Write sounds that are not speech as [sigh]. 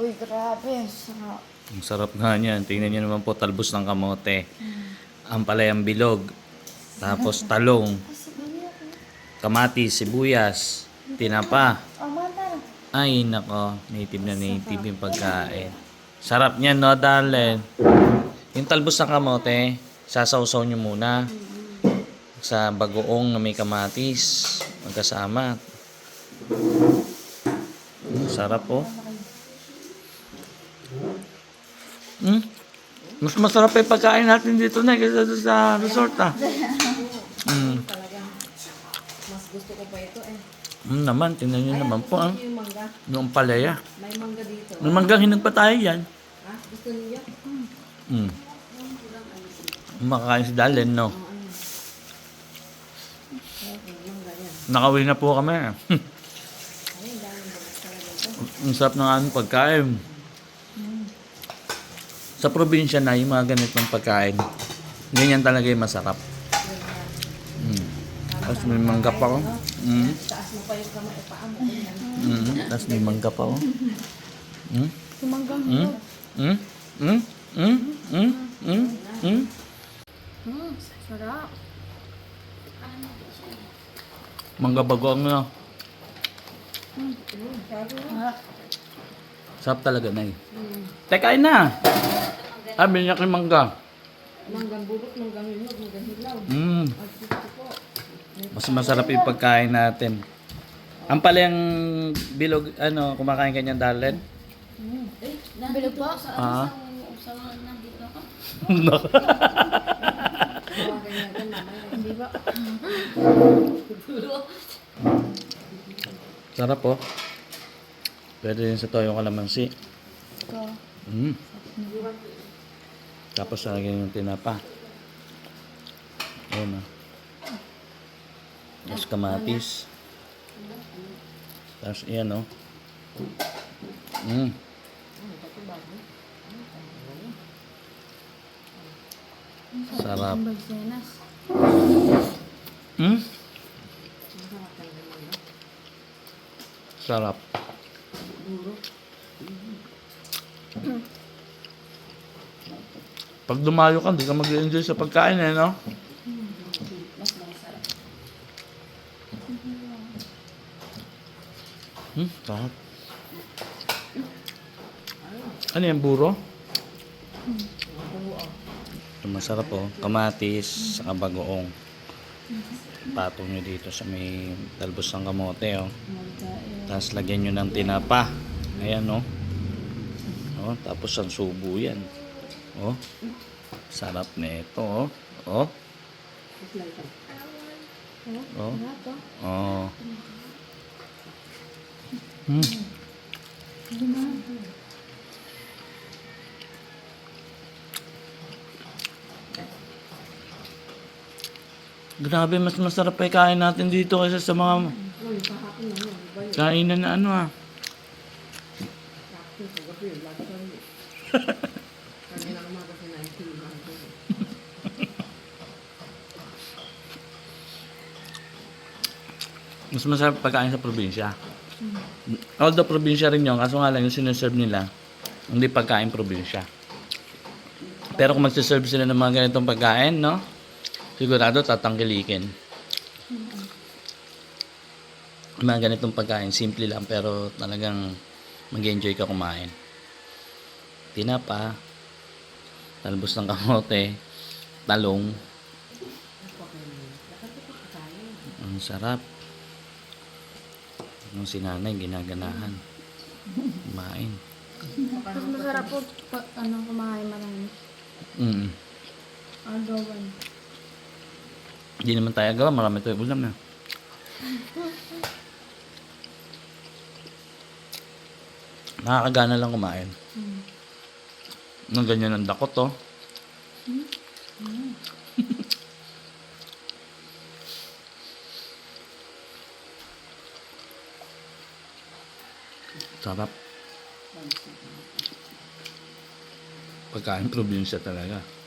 Uy, grabe. Sarap. Ang sarap nga niyan. Tingnan niyo naman po, talbos ng kamote. Ang palayang bilog. Tapos talong, kamatis, sibuyas, tinapa. Mata. Ay, nako. Native na native yung pagkain. Sarap niyan, no, darling? Yung talbos ng kamote, sasawsaw niyo muna sa bagoong na may kamatis. Magkasama. Mm, sarap, oh. Mm. Mas masarap pa yung pagkain natin dito na kaysa sa resort, ah. Mm. Mas gusto ko pa ito eh. Mm, naman, tingnan niyo naman po, ah. Mangga. Yung palaya. May mangga dito. May manggang hinag pa tayo yan. Ha? Gusto niyo? Mm. Makakain si Dalen, no? Mangga. Nakawin na po kami. [laughs] Ang sarap ng aming pagkain. Sa probinsya na, yung mga ganitong pagkain, ganyan talaga yung masarap. Mm. Tapos may mangga pa, oh. Mm. Mm. Tapos may mangga pa, oh. Mm. Mm. Mm. Mm. Mm. Mm. Mm. Mm. Hmm, sarap. Mangga na. Ah, Sarap talaga na eh. Teka, na. Ah, binyak yung mangga. Manggang bulok, manggang hinog, manggang hilaw. Mm. Mas masarap yung pagkain natin. Ang pala yung bilog, ano, kumakain ka niyan, Darlen? Eh, bilog po. Ah. usawa nandito ako. [laughs] No. Tawagan ka mamaya. Hindi ba? Sarap po. Pwede din sa toyo kalamansi. Ito. Mm. Tapos lagyan yung tinapa. Ayun na. Tapos kamatis. Tapos iyan o. Mm. Sarap. Ang bagsenas. Mm? Sarap. Pag dumayo ka, hindi ka mag-enjoy sa pagkain eh, no? Hmm, sarap. Ano yan, buro? Masarap oh. Kamatis, saka bagoong. Patong nyo dito sa may talbos ng kamote oh. Tapos lagyan nyo ng tinapa. Ayan oh. Oh, tapos ang subo yan. Oh. Sarap na ito oh. Oh. Oh. Oh. Hmm. Grabe, mas masarap pa kain natin dito kaysa sa mga kainan na ano ah. [laughs] [laughs] Mas masarap pagkain sa probinsya. Although probinsya rin yun, kaso nga lang yung sineserve nila, hindi pagkain probinsya. Pero kung magsiserve sila ng mga ganitong pagkain, no? Sigurado tatangkilikin. Mga ganitong pagkain, simple lang pero talagang mag-enjoy ka kumain. Tinapa, talbos ng kamote, talong. Ang sarap. Nung sinanay, ginaganahan. Kumain. Mas masarap po pag ano, kumain marami. Mm. Agawan. Hindi naman tayo gawa, marami tayo ulam na. [laughs] Nakakagana lang kumain. Nang ganyan ang dakot, oh. Sarap. Pagkain probinsya talaga.